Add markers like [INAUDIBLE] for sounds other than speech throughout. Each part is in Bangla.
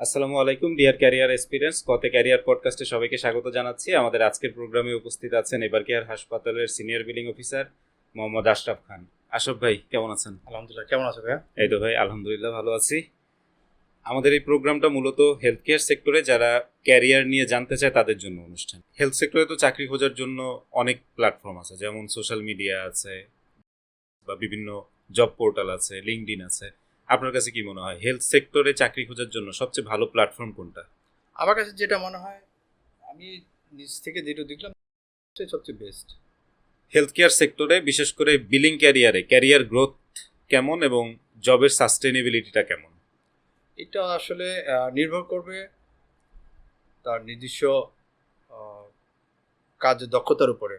আসসালামু আলাইকুম ডিয়ার ক্যারিয়ার এক্সপিরিয়েন্স কতে ক্যারিয়ার পডকাস্টে সবাইকে স্বাগত জানাচ্ছি। আমাদের আজকের প্রোগ্রামে উপস্থিত আছেন এবার কেয়ার হাসপাতালের senior billing officer Mohammad Ashraf Khan. Ashraf ভাই কেমন আছেন? আলহামদুলিল্লাহ কেমন আছো ভাইয়া? এই তো ভাই আলহামদুলিল্লাহ ভালো আছি। আমাদের এই প্রোগ্রামটা মূলত হেলথ কেয়ার সেক্টরে যারা ক্যারিয়ার নিয়ে জানতে চায় তাদের জন্য অনুষ্ঠান। হেলথ সেক্টরে তো চাকরি খোঁজার জন্য অনেক প্ল্যাটফর্ম আছে যেমন সোশ্যাল মিডিয়া আছে বা বিভিন্ন জব পোর্টাল আছে লিঙ্কডিন আছে। আপনার কাছে কি মনে হয়? হেলথ সেক্টরে চাকরি খোঁজার জন্য সবচেয়ে ভালো প্ল্যাটফর্ম কোনটা? আমার কাছে যেটা মনে হয় আমি নিজ থেকে যেটা দেখলাম সবচেয়ে বেস্ট হেলথ কেয়ার সেক্টরে বিশেষ করে বিলিং ক্যারিয়ারে ক্যারিয়ার গ্রোথ কেমন এবং জবের সাস্টেনেবিলিটিটা কেমন? এটা আসলে নির্ভর করবে তার আহ, কাজের দক্ষতার উপরে।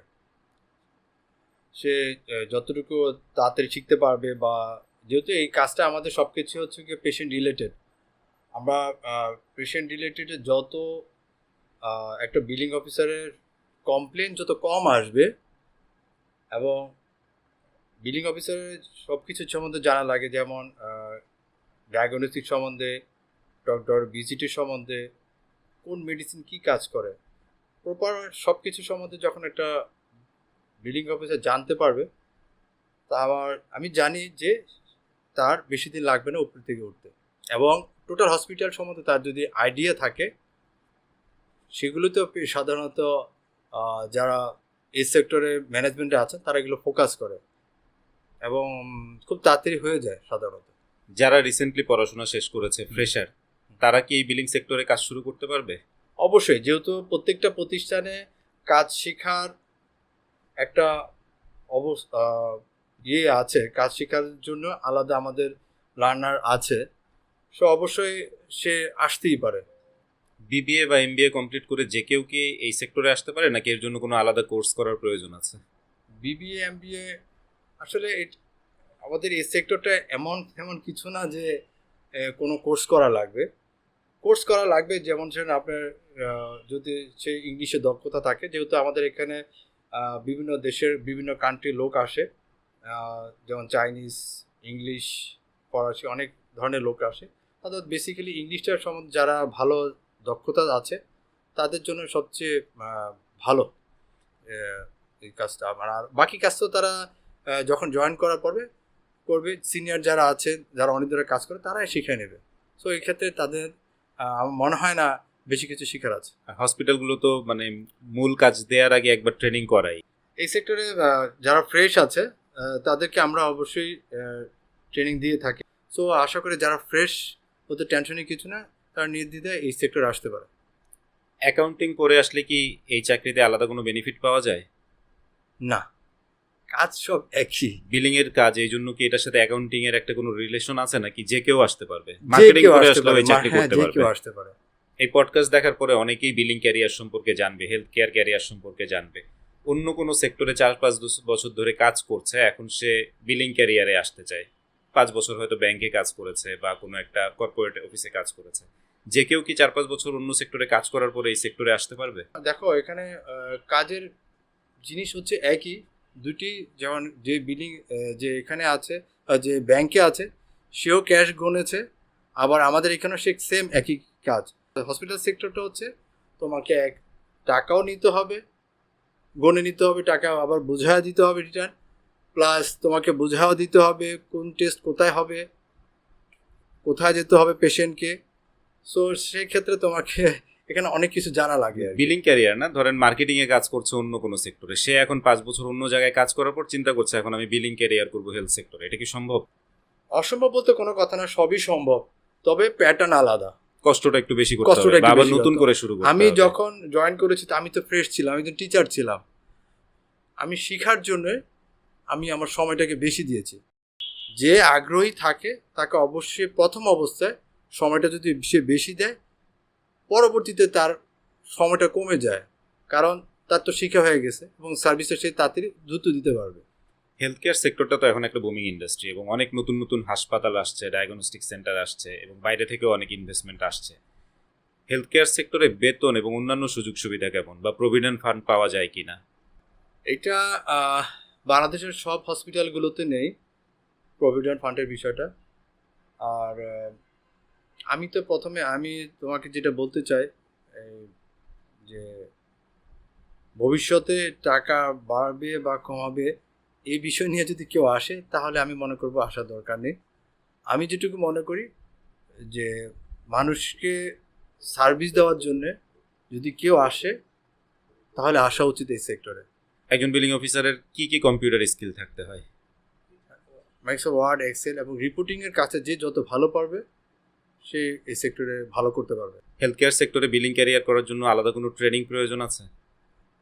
সে যতটুকু তাড়াতাড়ি শিখতে পারবে বা যেহেতু এই কাজটা আমাদের সব কিছু হচ্ছে কি পেশেন্ট রিলেটেড আমরা পেশেন্ট রিলেটেড যত একটা বিলিং অফিসারের কমপ্লেন যত কম আসবে এবং বিলিং অফিসারের সব কিছুর সম্বন্ধে জানা লাগে, যেমন ডায়াগনস্টিক সম্বন্ধে ডক্টর ভিজিটের সম্বন্ধে, কোন মেডিসিন কি কাজ করে প্রপার সব কিছু সম্বন্ধে যখন একটা বিলিং অফিসার জানতে পারবে, তা আমার, আমি জানি যে তার বেশি দিন লাগবে না উপর থেকে উঠতে। এবং টোটাল হসপিটাল সম্বন্ধে তার যদি আইডিয়া থাকে সেগুলোতে সাধারণত যারা এই সেক্টরে ম্যানেজমেন্টে আছেন তারা এগুলো ফোকাস করে। এবং খুব তাড়াতাড়ি হয়ে যায় সাধারণত। যারা রিসেন্টলি পড়াশোনা শেষ করেছে ফ্রেশার তারা কি এই বিলিং সেক্টরে কাজ শুরু করতে পারবে? অবশ্যই যেহেতু প্রত্যেকটা প্রতিষ্ঠানে কাজ শেখার একটা অবস্থা ইয়ে আছে কাজ শেখার জন্য আলাদা আমাদের লার্নার আছে। সো অবশ্যই সে আসতেই পারে। বিবিএ বা এমবিএ কমপ্লিট করে যে কেউ কি এই সেক্টরে আসতে পারে নাকি এর জন্য কোনো আলাদা কোর্স করার প্রয়োজন আছে? বিবিএ এমবিএ আসলে আমাদের এই সেক্টরটা এমন এমন কিছু না যে কোনো কোর্স করা লাগবে। কোর্স করা লাগবে যেমন ধরেন আপনার যদি সে ইংলিশে দক্ষতা থাকে যেহেতু আমাদের এখানে বিভিন্ন দেশের বিভিন্ন কান্ট্রির লোক আসে যেমন চাইনিজ ইংলিশ ফরাসি অনেক ধরনের লোক আসে। অর্থাৎ বেসিক্যালি ইংলিশটার সম্বন্ধে যারা ভালো দক্ষতা আছে তাদের জন্য সবচেয়ে ভালো এই কাজটা। আমার আর বাকি কাজ তো তারা যখন জয়েন করার পরে করবে সিনিয়র যারা আছে যারা অনেক ধরে কাজ করে তারাই শিখে নেবে। সো এই ক্ষেত্রে তাদের মনে হয় না বেশি কিছু শেখার আছে। হসপিটালগুলো তো মানে মূল কাজ দেওয়ার আগে একবার ট্রেনিং করাই। এই সেক্টরে যারা ফ্রেশ আছে তাদেরকে আমরা অবশ্যই ট্রেনিং দিয়ে থাকি। সো আশা করি যারা ফ্রেশ ওদের টেনশনই কিছু না তারা নির্দ্বিধায় এই সেক্টরে আসতে পারে। অ্যাকাউন্টিং করে আসলে কি এই চাকরিতে আলাদা কোনো বেনিফিট পাওয়া যায়? না। কাজ সব একই। বিলিং এর কাজ এই জন্য কি এটার সাথে অ্যাকাউন্টিং এর একটা কোনো রিলেশন আছে নাকি? যে কেউ আসতে পারবে। মার্কেটিং করে আসলে এই চাকরি হ্যাঁ, করতে পারবে। কেউ আসতে পারে। এই পডকাস্ট দেখার পরে অনেকেই বিলিং ক্যারিয়ার সম্পর্কে জানবে হেলথ কেয়ার ক্যারিয়ার সম্পর্কে জানবে। অন্য কোনো সেক্টরে চার পাঁচ বছর ধরে কাজ করছে, এখন সে বিলিং ক্যারিয়ারে আসতে চায়। পাঁচ বছর হয়তো ব্যাংকে কাজ করেছে বা কোনো একটা কর্পোরেট অফিসে কাজ করেছে। যে কেউ কি চার পাঁচ বছর অন্য সেক্টরে কাজ করার পরে এই সেক্টরে আসতে পারবে? দেখো, এখানে কাজের জিনিস হচ্ছে একই। দুটি যেমন যে বিলিং যে এখানে আছে যে ব্যাংকে আছে, সেও ক্যাশ গনেছে আবার আমাদের এখানেও সে সেম একই কাজ। হসপিটাল সেক্টরটা হচ্ছে তোমাকে এক টাকাও নিতে হবে গনে নিতে হবে টাকা আবার বোঝাও দিতে হবে রিটার্ন প্লাস তোমাকে বোঝাও দিতে হবে কোন টেস্ট কোথায় হবে কোথায় যেতে হবে পেশেন্টকে সো সেই ক্ষেত্রে তোমাকে [LAUGHS] এখানে অনেক কিছু জানা লাগে বিলিং ক্যারিয়ার না ধরেন মার্কেটিং এ কাজ করছে অন্য কোনো সেক্টরে সে এখন পাঁচ বছর অন্য জায়গায় কাজ করার পর চিন্তা করছে এখন আমি বিলিং ক্যারিয়ার করব হেলথ সেক্টরে এটা কি সম্ভব? অসম্ভব বলতে কোনো কথা না সবই সম্ভব। তবে প্যাটার্ন আলাদা। কষ্টটা একটু বেশি করতে কষ্টটা হবে আবার নতুন করে শুরু করতে আমি যখন জয়েন করেছি তো আমি তো ফ্রেশ ছিলাম আমি তো টিচার ছিলাম। আমি শেখার জন্য আমি আমার সময়টাকে বেশি দিয়েছি। যে আগ্রহী থাকে তাকে অবশ্যই প্রথম অবস্থায় সময়টা যদি সে বেশি দেয় পরবর্তীতে তার সময়টা কমে যায়। কারণ তার তো শিখা হয়ে গেছে এবং সার্ভিসটা সে তাড়াতাড়ি দ্রুত দিতে পারবে। হেলথ কেয়ার সেক্টরটা তো এখন একটা বুমিং ইন্ডাস্ট্রি এবং অনেক নতুন নতুন হাসপাতাল আসছে ডায়াগনস্টিক সেন্টার আসছে এবং বাইরে থেকেও অনেক ইনভেস্টমেন্ট আসছে। হেলথ কেয়ার সেক্টরে বেতন এবং অন্যান্য সুযোগ সুবিধা কেমন বা প্রভিডেন্ট ফান্ড পাওয়া যায় কি না এটা বাংলাদেশের সব হসপিটালগুলোতে নেই প্রভিডেন্ট ফান্ডের বিষয়টা। আর আমি তো প্রথমে, আমি তোমাকে যেটা বলতে চাই যে ভবিষ্যতে টাকা বাড়বে বা কমাবে এই বিষয় নিয়ে যদি কেউ আসে তাহলে আমি মনে করব আসার দরকার নেই। আমি যেটুকু মনে করি যে মানুষকে সার্ভিস দেওয়ার জন্যে যদি কেউ আসে তাহলে আসা উচিত এই সেক্টরে। একজন বিলিং অফিসারের কি কি কম্পিউটার স্কিল থাকতে হয়? মাইক্রোসফট ওয়ার্ড এক্সেল এবং রিপোর্টিংয়ের কাছে যে যত ভালো পারবে সে এই সেক্টরে ভালো করতে পারবে। হেলথ কেয়ার সেক্টরে বিলিং ক্যারিয়ার করার জন্য আলাদা কোনো ট্রেনিং প্রয়োজন আছে?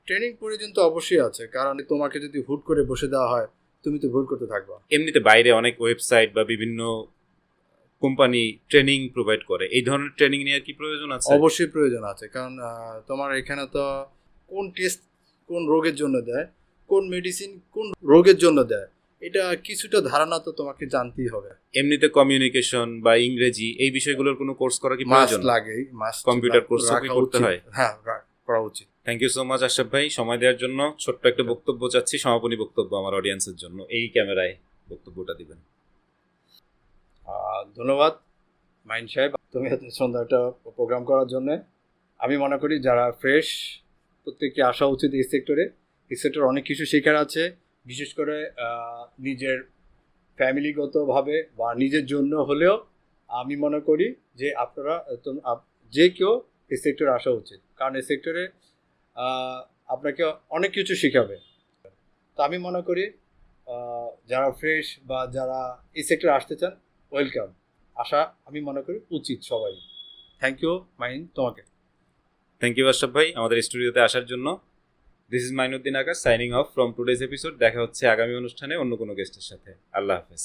ট্রেনিং প্রয়োজন তো অবশ্যই আছে। কারণ তোমাকে যদি হুট করে বসে দেওয়া হয় তুমি তো ভুল করতে থাকবা। এমনিতে বাইরে অনেক ওয়েবসাইট বা বিভিন্ন কোম্পানি ট্রেনিং প্রোভাইড করে। এই ধরনের ট্রেনিং নেওয়ার কি প্রয়োজন আছে? অবশ্যই প্রয়োজন আছে। কারণ তোমার এখানে তো কোন টেস্ট কোন রোগের জন্য দেয় কোন মেডিসিন কোন রোগের জন্য দেয় এটা কিছুটা ধারণা তো তোমাকে জানতেই হবে। এমনিতে কমিউনিকেশন বা ইংরেজি এই বিষয়গুলোর কোনো কোর্স করা কি মাস্ট প্রয়োজন? লাগেই মাস্ট কম্পিউটার কোর্স করতে হয়? হ্যাঁ করা উচিত। Thank you so much Ashraf ভাই। সময় দেওয়ার জন্য ছোট্ট একটা বক্তব্য চাচ্ছি সমাপনী বক্তব্য আমার অডিয়েন্সের জন্য। এই ক্যামেরায় বক্তব্যটা দিবেন। ধন্যবাদ মাইন সাহেব। তুমি এত সুন্দর একটা প্রোগ্রাম করার জন্য। আমি মনে করি যারা ফ্রেশ প্রত্যেককে আসা উচিত এই সেক্টরে এই সেক্টরে অনেক কিছু শেখার আছে। বিশেষ করে নিজের ফ্যামিলিগতভাবে বা নিজের জন্য হলেও আমি মনে করি যে আপনারা আপ- যে কেউ এই সেক্টরে আসা উচিত। কারণ এই সেক্টরে আপনাকে অনেক কিছু শেখাবে। তো আমি মনে করি যারা ফ্রেশ বা যারা এই সেক্টরে আসতে চান ওয়েলকাম আসা আমি মনে করি উচিত সবাই থ্যাংক ইউ মাইন, তোমাকে। থ্যাংক ইউ আশরাফ ভাই, আমাদের স্টুডিওতে আসার জন্য। This is Mainuddin Akash signing off from today's episode দেখা হচ্ছে আগামী অনুষ্ঠানে অন্য কোনো গেস্টের সাথে। আল্লাহ হাফেজ।